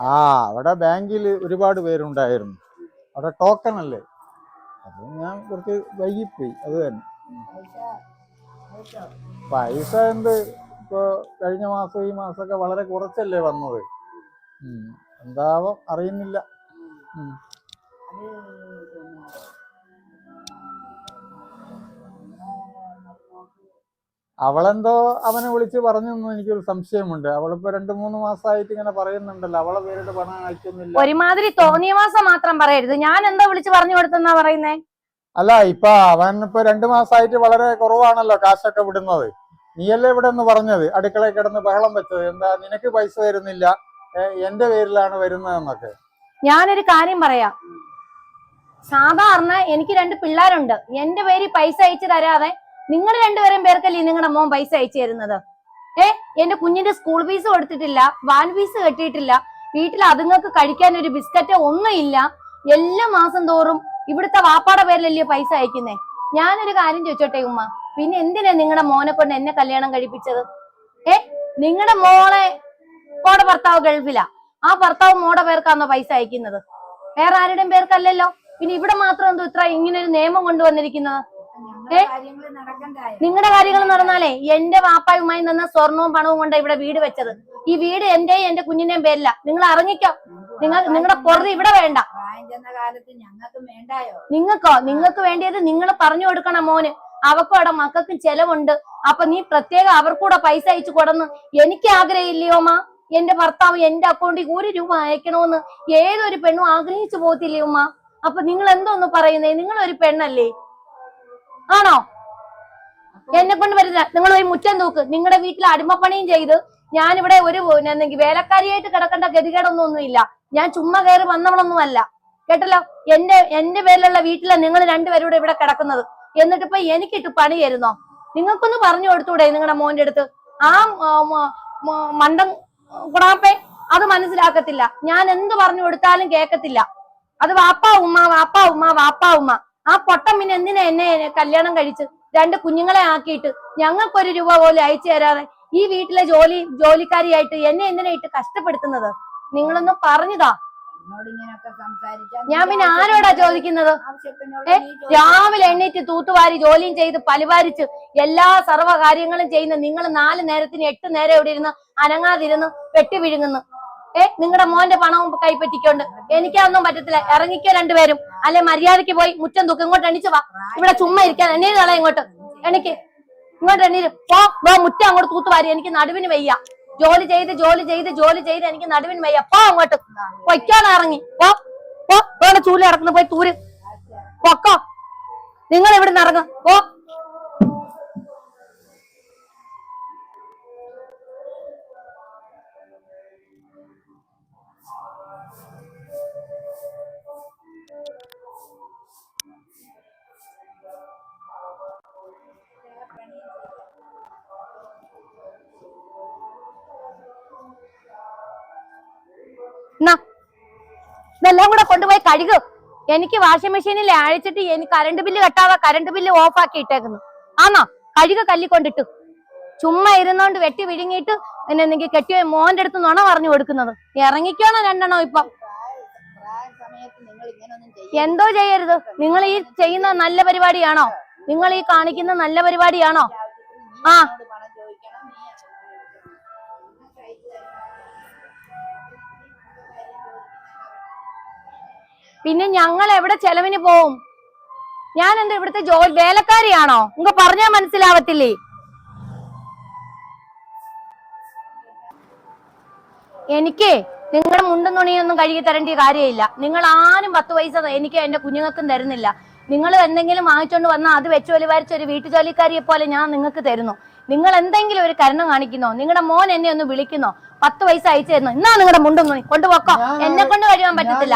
ആ അവിടെ ബാങ്കിൽ ഒരുപാട് പേരുണ്ടായിരുന്നു. അവിടെ ടോക്കൺ അല്ലേ? അത് ഞാൻ കുറച്ച് വൈകിപ്പോയി അത് തന്നെ. പൈസ എന്ത്? ഇപ്പോ കഴിഞ്ഞ മാസം ഈ മാസമൊക്കെ വളരെ കുറച്ചല്ലേ വന്നത്? എന്താവും അറിയുന്നില്ല. അവളെന്തോ അവനെ വിളിച്ച് പറഞ്ഞു എനിക്കൊരു സംശയമുണ്ട്. അവളിപ്പോ രണ്ടു മൂന്ന് മാസമായിട്ട് ഇങ്ങനെ പറയുന്നുണ്ടല്ലോ. അവളെ പേരുടെ പണം അയക്കുന്നില്ല. ഒരുമാതിരി തോന്നിയ മാസം മാത്രം പറയരുത്. ഞാൻ എന്താ വിളിച്ച് പറഞ്ഞു കൊടുത്തെന്നാ പറയുന്നേ? അല്ല ഇപ്പൊ അവൻ ഇപ്പൊ രണ്ടു മാസമായിട്ട് വളരെ കുറവാണല്ലോ കാശൊക്കെ വിടുന്നത്. നീയല്ലേ ഇവിടെ ഒന്ന് പറഞ്ഞത്? അടുക്കളയിൽ കിടന്ന് ബഹളം വെച്ചത്. എന്താ നിനക്ക് പൈസ വരുന്നില്ല എന്റെ പേരിലാണ് വരുന്നതെന്നൊക്കെ. ഞാനൊരു കാര്യം പറയാം. സാധാരണ എനിക്ക് രണ്ട് പിള്ളേരുണ്ട്. എന്റെ പേര് പൈസ അയച്ചു തരാതെ നിങ്ങൾ രണ്ടുപേരും പേർക്കല്ലേ നിങ്ങളുടെ മോൻ പൈസ അയച്ചു തരുന്നത്? ഏ എന്റെ കുഞ്ഞിന്റെ സ്കൂൾ ഫീസ് കൊടുത്തിട്ടില്ല വാൻ ഫീസ് കെട്ടിയിട്ടില്ല വീട്ടിൽ അതുങ്ങൾക്ക് കഴിക്കാൻ ഒരു ബിസ്ക്കറ്റ് ഒന്നും ഇല്ല. എല്ലാ മാസം തോറും ഇവിടുത്തെ വാപ്പാടെ പേരിലല്ലേ പൈസ അയക്കുന്നേ? ഞാനൊരു കാര്യം ചോദിച്ചോട്ടെ ഉമ്മ? പിന്നെ എന്തിനാ നിങ്ങളുടെ മോനെ കൊണ്ട് എന്നെ കല്യാണം കഴിപ്പിച്ചത്? ഏ നിങ്ങളുടെ മോളെ മോടെ ഭർത്താവ് ഗൾഫിലാ. ആ ഭർത്താവ് മോടെ പേർക്കാണോ പൈസ അയക്കുന്നത്? വേറെ ആരുടെയും പേർക്കല്ലല്ലോ. പിന്നെ ഇവിടെ മാത്രം എന്തോ ഇത്ര ഇങ്ങനെ ഒരു നിയമം കൊണ്ടുവന്നിരിക്കുന്നത്? ഏ? നിങ്ങളുടെ കാര്യങ്ങൾ നടന്നാലേ എന്റെ വാപ്പായുമായി നിന്ന് സ്വർണവും പണവും കൊണ്ട് ഇവിടെ വീട് വെച്ചത്. ഈ വീട് എന്റെയും എന്റെ കുഞ്ഞിന്റെയും പേരില്ല നിങ്ങൾ അറിഞ്ഞിക്കോ നിങ്ങൾ നിങ്ങളുടെ പൊറുതി ഇവിടെ വേണ്ട. നിങ്ങൾക്കോ? നിങ്ങൾക്ക് വേണ്ടിയത് നിങ്ങൾ പറഞ്ഞു കൊടുക്കണം മോന്. അവക്കും അവിടെ മക്കൾക്കും ചെലവുണ്ട്. അപ്പൊ നീ പ്രത്യേകം അവർക്കൂടെ പൈസ അയച്ചു കൊടുന്ന് എനിക്ക് ആഗ്രഹമില്ലയോ മാ എന്റെ ഭർത്താവ് എന്റെ അക്കൗണ്ടിൽ ഒരു രൂപ അയക്കണമെന്ന് ഏതൊരു പെണ്ണും ആഗ്രഹിച്ചു പോകത്തില്ലയോ ഉമ്മ? അപ്പൊ നിങ്ങൾ എന്തോന്ന് പറയുന്നേ? നിങ്ങൾ ഒരു പെണ്ണല്ലേ? ആണോ? എന്നെ കൊണ്ട് വരുന്നില്ല നിങ്ങൾ പോയി മുറ്റം നോക്ക് നിങ്ങളുടെ വീട്ടിൽ അടിമപ്പണിയും ചെയ്ത് ഞാനിവിടെ ഒരു വേലക്കാരിയായിട്ട് കിടക്കേണ്ട ഗതികേടൊന്നും ഒന്നുമില്ല ഞാൻ ചുമ്മാ കയറി വന്നവളൊന്നും അല്ല കേട്ടല്ലോ? എന്റെ എന്റെ പേരിലുള്ള വീട്ടിലെ നിങ്ങൾ രണ്ടുപേരും കൂടെ ഇവിടെ കിടക്കുന്നത്. എന്നിട്ട് ഇപ്പൊ എനിക്കിട്ട് പണി തരുന്നോ? നിങ്ങൾക്കൊന്ന് പറഞ്ഞു കൊടുത്തൂടെ നിങ്ങളുടെ മോന്റെ അടുത്ത്? ആ മണ്ടം കുടാപ്പെ അത് മനസ്സിലാക്കത്തില്ല. ഞാൻ എന്ത് പറഞ്ഞു കൊടുത്താലും കേക്കത്തില്ല. അത് വാപ്പാ ഉമ്മ വാപ്പാ ഉമ്മ വാപ്പാ ഉമ്മ. ആ പൊട്ടം പിന്നെ എന്തിനാ എന്നെ കല്യാണം കഴിച്ച് രണ്ട് കുഞ്ഞുങ്ങളെ ആക്കിയിട്ട് ഞങ്ങൾക്കൊരു രൂപ പോലും അയച്ചു തരാതെ ഈ വീട്ടിലെ ജോലി ജോലിക്കാരിയായിട്ട് എന്നെ എന്തിനാ ഇട്ട് കഷ്ടപ്പെടുത്തുന്നത്? നിങ്ങളൊന്നും പറഞ്ഞതാ. ഞാൻ പിന്നെ ആരോടാ ചോദിക്കുന്നത്? ഏ, രാവിലെ എണ്ണീറ്റ് തൂത്തുവാരി ജോലിയും ചെയ്ത് പരിപാലിച്ച് എല്ലാ സർവ കാര്യങ്ങളും ചെയ്യുന്ന നിങ്ങൾ നാല് നേരത്തിന് എട്ട് നേരം ഇവിടെ ഇരുന്ന് അനങ്ങാതിരുന്ന് വെട്ടി വിഴുങ്ങുന്നു. ഏ നിങ്ങളുടെ മോന്റെ പണവും കൈപ്പറ്റിക്കൊണ്ട് എനിക്കതൊന്നും പറ്റത്തില്ല. ഇറങ്ങിക്കോ രണ്ടുപേരും. അല്ലെ മര്യാദയ്ക്ക് പോയി മുറ്റം തൂക്കം. ഇങ്ങോട്ട് എണീച്ച് വാ. ഇവിടെ ചുമ്മാ ഇരിക്കാൻ. എണ്ണീര് കള ഇങ്ങോട്ട്. എനിക്ക് ഇങ്ങോട്ട് എണ്ണീര്. പോ വേ മുറ്റം അങ്ങോട്ട് തൂത്തുവാരി എനിക്ക് നടുവിന് വയ്യ. ജോലി ചെയ്ത് ജോലി ചെയ്ത് ജോലി ചെയ്ത് എനിക്ക് നടുവിന് വയ്യ. പോ അങ്ങോട്ട്. പൊയ്ക്കാണ് ഇറങ്ങി. പോ പോ. വേറെ ചൂൽ കിടക്കുന്നു. പോയി തൂര്. പൊക്കോ. നിങ്ങൾ ഇവിടെ നിന്ന് ഇറങ്ങും. പോ. ഇതെല്ലാം കൂടെ കൊണ്ടുപോയി കഴുകും. എനിക്ക് വാഷിംഗ് മെഷീനിൽ അഴിച്ചിട്ട് എനിക്ക് കറണ്ട് ബില്ല് കെട്ടാതെ കറണ്ട് ബില്ല് ഓഫ് ആക്കി ഇട്ടേക്കുന്നു. ആന്നോ? കഴുക കല്ലിക്കൊണ്ടിട്ടു ചുമ്മാ ഇരുന്നോണ്ട് വെട്ടി വിഴുങ്ങിയിട്ട് എന്നെ നിങ്ങൾക്ക് കെട്ടിയ? മോന്റെ അടുത്ത് നുണ പറഞ്ഞു കൊടുക്കുന്നത്. ഇറങ്ങിക്കോണോ രണ്ടെണ്ണോ ഇപ്പം. എന്തോ ചെയ്യരുത്. നിങ്ങൾ ഈ ചെയ്യുന്ന നല്ല പരിപാടിയാണോ? നിങ്ങൾ ഈ കാണിക്കുന്ന നല്ല പരിപാടിയാണോ? ആ. പിന്നെ ഞങ്ങൾ എവിടെ ചെലവിന് പോവും? ഞാൻ എന്താ ഇവിടുത്തെ ജോ വേലക്കാരിയാണോ? നിങ്ങൾ പറഞ്ഞാ മനസ്സിലാവത്തില്ലേ? എനിക്ക് നിങ്ങളുടെ മുണ്ടും തുണിയൊന്നും കഴുകി തരേണ്ട കാര്യമില്ല. നിങ്ങൾ ആരും പത്ത് പൈസ എനിക്ക് എന്റെ കുഞ്ഞുങ്ങൾക്കും തരുന്നില്ല. നിങ്ങൾ എന്തെങ്കിലും വാങ്ങിച്ചോണ്ട് വന്നാൽ അത് വെച്ച് വലിവാരിച്ച ഒരു വീട്ടു ജോലിക്കാരിയെ പോലെ ഞാൻ നിങ്ങൾക്ക് തരുന്നു. നിങ്ങൾ എന്തെങ്കിലും ഒരു കരുണം കാണിക്കുന്നോ? നിങ്ങളുടെ മോൻ എന്നെ ഒന്ന് വിളിക്കുന്നോ? പത്ത് പൈസ അയച്ചു തരുന്നു. ഇന്നാ നിങ്ങളുടെ മുണ്ടും തുണി. കൊണ്ടുപോക്കോ. എന്നെ കൊണ്ട് കഴിയാൻ പറ്റത്തില്ല.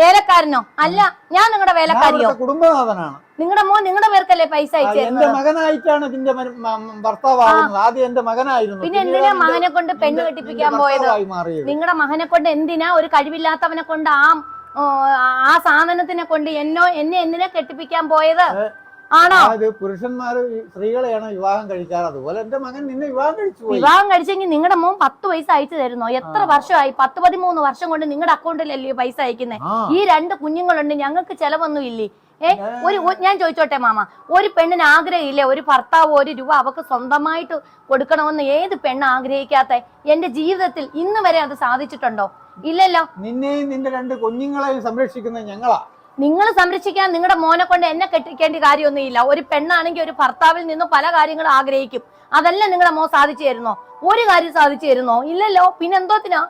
വേലക്കാരനോ? അല്ല ഞാൻ നിങ്ങളുടെ വേലക്കാരിയോ? കുടുംബനാഥനാണ്. നിങ്ങളുടെ മോൻ നിങ്ങളുടെ പേർക്കല്ലേ പൈസ അയച്ചു എന്റെ മകനായിട്ടാണ് ഇതിന്റെ ഭർത്താവാകുന്നത്. ആദ്യം എന്റെ മകനായിരുന്നു. പിന്നെ എന്തിനാ മകനെ കൊണ്ട് പെണ്ണ് കെട്ടിപ്പിക്കാൻ പോയത്? നിങ്ങളുടെ മകനെ കൊണ്ട് എന്തിനാ ഒരു കഴിവില്ലാത്തവനെ കൊണ്ട് ആ ആ സാധനത്തിനെ കൊണ്ട് എന്നോ എന്നെ എന്തിനാ കെട്ടിപ്പിക്കാൻ പോയത്? ആണോ? സ്ത്രീകളെയാണ് വിവാഹം കഴിക്കാറ്. അതുപോലെ എന്റെ മകൻ നിന്നെ വിവാഹം കഴിച്ചു പോയി. വിവാഹം കഴിച്ചെങ്കിൽ നിങ്ങളുടെ മോൻ പത്ത് പൈസ അയച്ചു തരുന്നോ? എത്ര വർഷമായി? പത്ത് പതിമൂന്ന് വർഷം കൊണ്ട് നിങ്ങളുടെ അക്കൗണ്ടിലല്ലേ പൈസ അയക്കുന്നേ? ഈ രണ്ട് കുഞ്ഞുങ്ങളുണ്ട് ഞങ്ങൾക്ക് ചെലവൊന്നും ഇല്ലേ? ഏ ഒരു ഞാൻ ചോദിച്ചോട്ടെ മാമ ഒരു പെണ്ണിന് ആഗ്രഹമില്ലേ? ഒരു ഭർത്താവ് ഒരു രൂപ അവക്ക് സ്വന്തമായിട്ട് കൊടുക്കണമെന്ന് ഏത് പെണ്ണ് ആഗ്രഹിക്കാത്ത? എന്റെ ജീവിതത്തിൽ ഇന്ന് വരെ അത് സാധിച്ചിട്ടുണ്ടോ? ഇല്ലല്ലോ. നിന്നെയും നിന്റെ രണ്ട് കുഞ്ഞുങ്ങളെയും സംരക്ഷിക്കുന്നത് ഞങ്ങളാ. നിങ്ങൾ സംരക്ഷിക്കാൻ നിങ്ങളുടെ മോനെ കൊണ്ട് എന്നെ കെട്ടിക്കേണ്ട കാര്യമൊന്നുമില്ല. ഒരു പെണ്ണാണെങ്കിൽ ഒരു ഭർത്താവിൽ നിന്ന് പല കാര്യങ്ങളും ആഗ്രഹിക്കും. അതെല്ലാം നിങ്ങളുടെ മോൻ സാധിച്ചു തരുന്നോ? ഒരു കാര്യം സാധിച്ചു തരുന്നോ? ഇല്ലല്ലോ. പിന്നെ എന്തോത്തിനാ?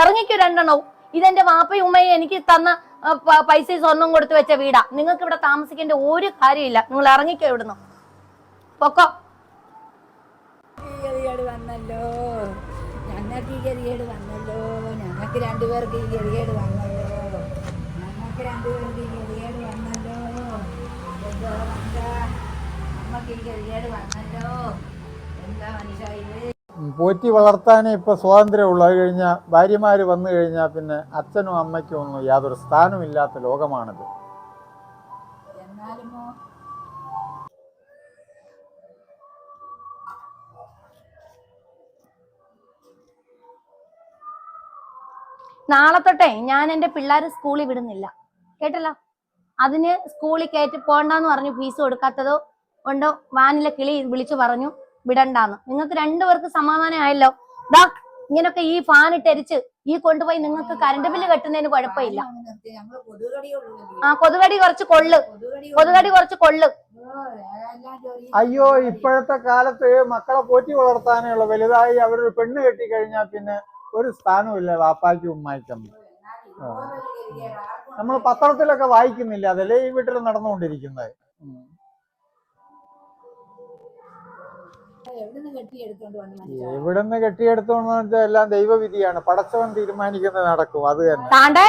ഇറങ്ങിക്കോ രണ്ടെണ്ണവും. ഇതെന്റെ വാപ്പയും ഉമ്മയും എനിക്ക് തന്ന പൈസ സ്വർണം കൊടുത്തു വെച്ച വീടാ. നിങ്ങൾക്ക് ഇവിടെ താമസിക്കേണ്ട ഒരു കാര്യമില്ല. നിങ്ങൾ ഇറങ്ങിക്കോ ഇവിടുന്ന്. പൊക്കോ. വന്നല്ലോ. ഞങ്ങൾക്ക് ഈ വന്നല്ലോ. ഞങ്ങൾക്ക് രണ്ടുപേർക്ക് ഈ ഗതികേട് വന്നല്ലോ. രണ്ടുപേർക്ക് ഗതികേട് വന്നല്ലോ. എന്തോ എന്താ? നമ്മക്ക് ഈ ഗതികേട് വന്നല്ലോ. എന്താ മനുഷ്യ പോറ്റി വളർത്താനേ ഇപ്പൊ സ്വാതന്ത്ര്യമുള്ളൂ. അത് കഴിഞ്ഞാൽ ഭാര്യമാര് വന്നു കഴിഞ്ഞാൽ പിന്നെ അച്ഛനും അമ്മയ്ക്കും ഒന്നും യാതൊരു സ്ഥാനമില്ലാത്ത ഇല്ലാത്ത ലോകമാണിത് നാളെ തൊട്ടേ ഞാൻ എന്റെ പിള്ളേരെ സ്കൂളിൽ വിടുന്നില്ല. കേട്ടല്ലോ? അതിന് സ്കൂളിൽ കയറ്റി പോണ്ടെന്ന് പറഞ്ഞു ഫീസ് കൊടുക്കാത്തതോ ഉണ്ടോ വാനിലെ കിളി വിളിച്ചു പറഞ്ഞു വിടണ്ടാന്ന്. നിങ്ങൾക്ക് രണ്ടുപേർക്ക് സമാധാനം ആയല്ലോ ദാ ഇങ്ങനൊക്കെ ഈ ഫാൻ ഇട്ടരിച്ച് ഈ കൊണ്ടുപോയി നിങ്ങൾക്ക് കറണ്ട് ബില്ല് കെട്ടുന്നതിന് കുഴപ്പമില്ല. ആ കൊതുകടി കുറച്ച് കൊള്ളു. കൊതുകടി കുറച്ച് കൊള്ളു. അയ്യോ ഇപ്പോഴത്തെ കാലത്ത് മക്കളെ പോറ്റി വളർത്താനേ ഉള്ളൂ വലുതായി അവരൊരു പെണ്ണ് കെട്ടി കെട്ടിക്കഴിഞ്ഞാൽ പിന്നെ ഒരു സ്ഥാനവും ഇല്ല വാപ്പാക്കും ഉമ്മായ്ക്കും നമ്മൾ പത്രത്തിലൊക്കെ വായിക്കുന്നില്ല? അതല്ലേ ഈ വീട്ടിൽ നടന്നുകൊണ്ടിരിക്കുന്നത്. എവിടുന്ന് കെട്ടിയെടുത്തോണ്ട് എവിടുന്ന് എല്ലാം ദൈവവിധിയാണ്. പടച്ചവൻ തീരുമാനിക്കുന്നത് നടക്കും. അത് തന്നെ. താണ്ടേ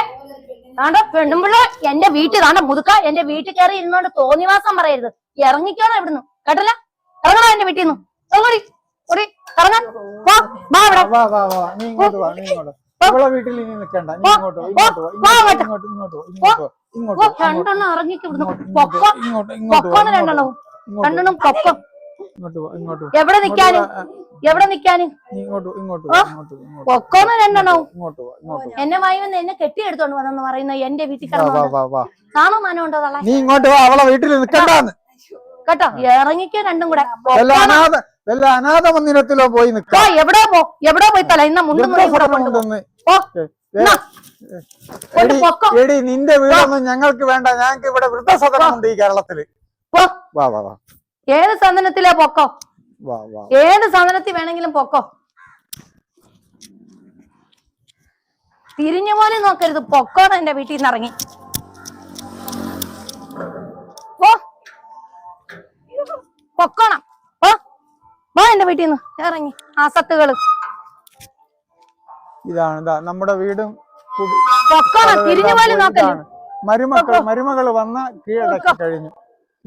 താണ്ട പെണ്ണുമ്പിള്ള എന്റെ വീട്ടിൽ താണ്ട മുതുക്ക എന്റെ വീട്ടിൽ കയറി ഇരുന്നോണ്ട് തോന്നിവാസം പറയരുത്. ഇറങ്ങിക്കോണം ഇവിടുന്ന്. കേട്ടല്ല? ഇറങ്ങണോ എന്റെ വീട്ടിൽ നിന്ന്? ഓടി ഓടി ഇറങ്ങാൻ. വാ വാ ഇവിടെ വാ. വാ വാ നീ ഇങ്ങോട്ട് വാ നീ ഇങ്ങോട്ട് ഇവളെ വീട്ടിൽ ഇനി നിൽക്കണ്ട നീ ഇങ്ങോട്ട് ഇങ്ങോട്ട് ഇങ്ങോട്ട് ഇങ്ങോട്ട് ഇങ്ങോട്ട് ഇങ്ങോട്ട് രണ്ടെണ്ണം ഇറങ്ങിക്ക് ഇവിടുന്ന് പൊക്കോ ഇങ്ങോട്ട് ഇങ്ങോട്ട് രണ്ടെണ്ണം രണ്ടെണ്ണം പൊക്കോ എവിടെ നിക്കാന് എവിടെ നിക്കാന്. പൊക്കോന്ന് വാ. എന്നെ വായി വന്ന് എന്നെ കെട്ടിയെടുത്തോണ്ട് വന്നെന്ന് പറയുന്ന എന്റെ വീട്ടിൽ കാണോ മാനം ഉണ്ടോ നീ ഇങ്ങോട്ട് അവളെ വീട്ടിൽ നിൽക്കണ്ടാന്ന് കേട്ടോ ഇറങ്ങിക്കോ രണ്ടും കൂടെ വല്ല അനാഥ മന്ദിരത്തിലോ പോയി നിൽക്കാം. എവിടെ പോ? എവിടെ പോയി തല? ഇന്ന മുണ്ടും മുറിയും കൂടെ കൊണ്ടുപോ കൊണ്ടുവന്ന് ഓ ഏ, എന്നാ, കൊണ്ട് എടി നിന്റെ വീടൊന്നും ഞങ്ങൾക്ക് വേണ്ട. ഞങ്ങൾക്ക് ഇവിടെ വൃദ്ധസദനം ഉണ്ട് ഈ കേരളത്തിൽ. വാ വാ വാ. ഏത് സദനത്തിലെ പൊക്കോ? വാ വാ. ഏത് സദനത്തിൽ വേണമെങ്കിലും പൊക്കോ? തിരിഞ്ഞു പോലും നോക്കരുത്. പൊക്കോണം എന്റെ വീട്ടിൽ നിന്ന് ഇറങ്ങി. പൊക്കോണം. വീട്ടിൽ നിന്ന് ഇറങ്ങി. ആസത്തുകൾ ഇതാണ് നമ്മുടെ വീടും തിരിഞ്ഞു പോലും നോക്കല്ലേ? മരുമക്കൾ മരുമകൾ വന്ന കീഴടക്കി കഴിഞ്ഞു.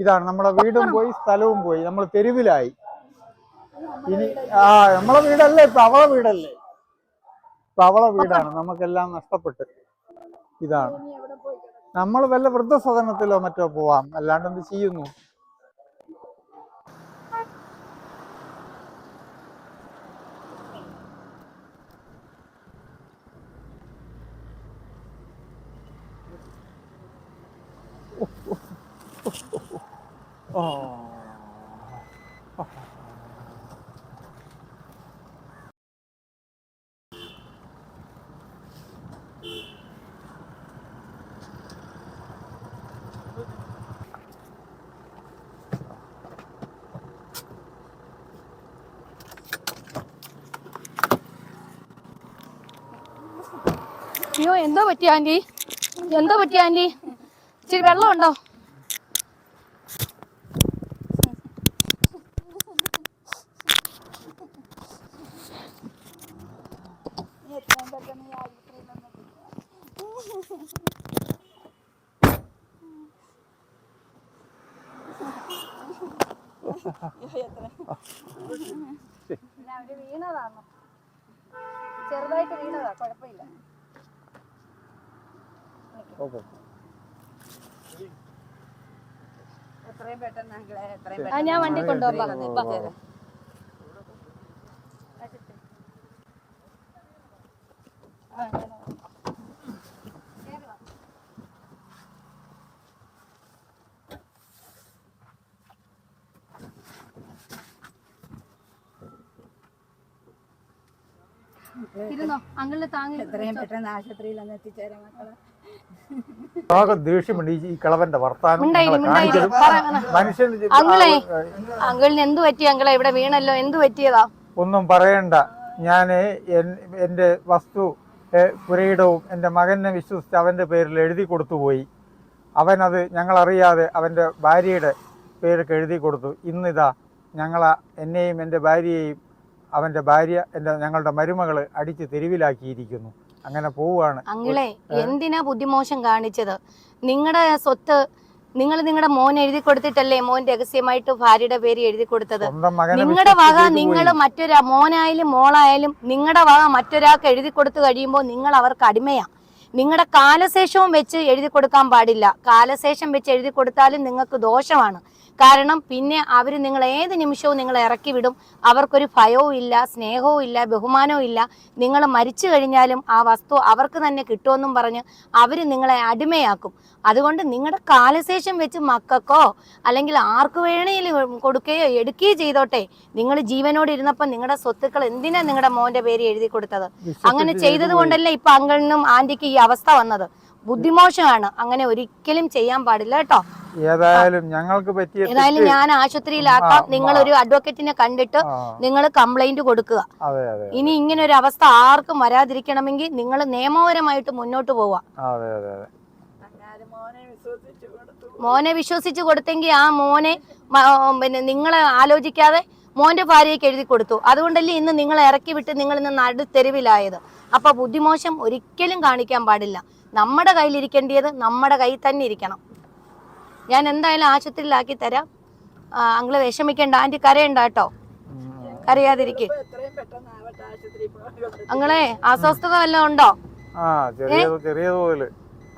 ഇതാണ് നമ്മുടെ വീടും പോയി സ്ഥലവും പോയി. നമ്മൾ തെരുവിലായി. ഇനി ആ നമ്മളെ വീടല്ലേ? ഇപ്പൊ അവളെ വീടല്ലേ? ഇപ്പൊ അവളെ വീടാണ്. നമുക്കെല്ലാം നഷ്ടപ്പെട്ട്. ഇതാണ്. നമ്മൾ വല്ല വൃദ്ധസദനത്തിലോ മറ്റോ പോവാം. അല്ലാണ്ട് എന്ത് ചെയ്യുന്നു? അയ്യോ എന്തോ പറ്റിയ ആന്റി എന്തോ പറ്റിയ ആന്റി ഇച്ചിരി വെള്ളം ഉണ്ടോ വീണതാണ് ചെറുതായിട്ട് വീണതാ കുഴപ്പമില്ല. എത്രയും പെട്ടെന്ന് അങ്കിളെ എത്രയും പെട്ടെന്ന് ഞാൻ വണ്ടി കൊണ്ടുപോകാം എത്തിച്ചു ഇരുന്നോ? അങ്കിളിനെ താങ്ങി എത്രയും പെട്ടെന്ന് ആശുപത്രിയിൽ ഒന്ന് എത്തിച്ചേരാം മക്കളെ. ആകെ ദേഷ്യമുണ്ട് ഈ- കിളവന്റെ വർത്താനം മനുഷ്യൻ അങ്കിളേ അങ്കിളിന് എന്ത് പറ്റി? അങ്കിളെ ഇവിടെ വീണല്ലോ. എന്തു പറ്റിയതാ? ഒന്നും പറയണ്ട. ഞാൻ എന്റെ വസ്തു പുരയിടവും എന്റെ മകനെ വിശ്വസിച്ച് അവന്റെ പേരിൽ എഴുതി കൊടുത്തു പോയി. അവനത് ഞങ്ങളറിയാതെ അവന്റെ ഭാര്യയുടെ പേരൊക്കെ എഴുതി കൊടുത്തു. ഇന്നിതാ ഞങ്ങളാ എന്നെയും എന്റെ ഭാര്യയെയും അവന്റെ ഭാര്യ എന്റെ ഞങ്ങളുടെ മരുമകൾ അടിച്ച് തെരുവിലാക്കിയിരിക്കുന്നു. അങ്ങനെ പോവുകയാണ്. അങ്ങളെ എന്തിനാ ബുദ്ധിമോശം കാണിച്ചത്? നിങ്ങളുടെ സ്വത്ത് നിങ്ങൾ നിങ്ങളുടെ മോൻ എഴുതി കൊടുത്തിട്ടല്ലേ മോൻ രഹസ്യമായിട്ട് ഭാര്യയുടെ പേര് എഴുതി കൊടുത്തത്? നിങ്ങളുടെ വക നിങ്ങൾ മറ്റൊരാ മോനായാലും മോളായാലും നിങ്ങളുടെ വക മറ്റൊരാൾക്ക് എഴുതി കൊടുത്തു കഴിയുമ്പോൾ നിങ്ങൾ അവർക്ക് അടിമയാ. നിങ്ങളുടെ കാലശേഷവും വെച്ച് എഴുതി കൊടുക്കാൻ പാടില്ല. കാലശേഷം വെച്ച് എഴുതി കൊടുത്താലും നിങ്ങൾക്ക് ദോഷമാണ്. കാരണം പിന്നെ അവർ നിങ്ങൾ ഏത് നിമിഷവും നിങ്ങളെ ഇറക്കി വിടും. അവർക്കൊരു ഭയവും ഇല്ല സ്നേഹവും ഇല്ല ബഹുമാനവും ഇല്ല. നിങ്ങൾ മരിച്ചു കഴിഞ്ഞാലും ആ വസ്തു അവർക്ക് തന്നെ കിട്ടുമെന്നും പറഞ്ഞ് അവർ നിങ്ങളെ അടിമയാക്കും. അതുകൊണ്ട് നിങ്ങളുടെ കാലശേഷം വെച്ച് മക്കൾക്കോ അല്ലെങ്കിൽ ആർക്ക് വേണേലും കൊടുക്കുകയോ എടുക്കുകയോ ചെയ്തോട്ടെ. നിങ്ങൾ ജീവനോട് ഇരുന്നപ്പോൾ നിങ്ങളുടെ സ്വത്തുക്കൾ എന്തിനാ നിങ്ങളുടെ മോന്റെ പേര് എഴുതി കൊടുത്തത്? അങ്ങനെ ചെയ്തു ചെയ്തത്. കൊണ്ടല്ലേ ഇപ്പൊ അങ്കിളിനും ആന്റിക്ക് ഈ അവസ്ഥ വന്നത്? ബുദ്ധിമോശമാണ്. അങ്ങനെ ഒരിക്കലും ചെയ്യാൻ പാടില്ല കേട്ടോ. ഏതായാലും ഞങ്ങൾക്ക് പറ്റിയ ഏതായാലും ഞാൻ ആശുപത്രിയിലാക്കാം. നിങ്ങൾ ഒരു അഡ്വക്കേറ്റിനെ കണ്ടിട്ട് നിങ്ങൾ കംപ്ലൈന്റ് കൊടുക്കുക. ഇനി ഇങ്ങനെ ഒരു അവസ്ഥ ആർക്കും വരാതിരിക്കണമെങ്കിൽ നിങ്ങൾ നിയമപരമായിട്ട് മുന്നോട്ട് പോവാ വിശ്വസിച്ചു മോനെ വിശ്വസിച്ച് കൊടുത്തെങ്കിൽ ആ മോനെ പിന്നെ നിങ്ങളെ ആലോചിക്കാതെ മോന്റെ ഭാര്യയ്ക്ക് എഴുതി കൊടുത്തു. അതുകൊണ്ടല്ലേ ഇന്ന് നിങ്ങൾ ഇറക്കി വിട്ട് നിങ്ങൾ ഇന്ന് നടുത്തെരുവിലായത് അപ്പൊ ബുദ്ധിമോശം ഒരിക്കലും കാണിക്കാൻ പാടില്ല. നമ്മുടെ കയ്യിലിരിക്കേണ്ടത് നമ്മുടെ കയ്യിൽ തന്നെ ഇരിക്കണം. ഞാൻ എന്തായാലും ആശുപത്രിയിലാക്കി തരാം. അങ്ങൾ വിഷമിക്കേണ്ട. ആന്റി കരയണ്ട കേട്ടോ. കരയാതിരിക്കെ. അങ്ങളെ അസ്വസ്ഥത വല്ലതും ഉണ്ടോ?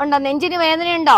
ഉണ്ടോ? നെഞ്ചിന് വേദനയുണ്ടോ?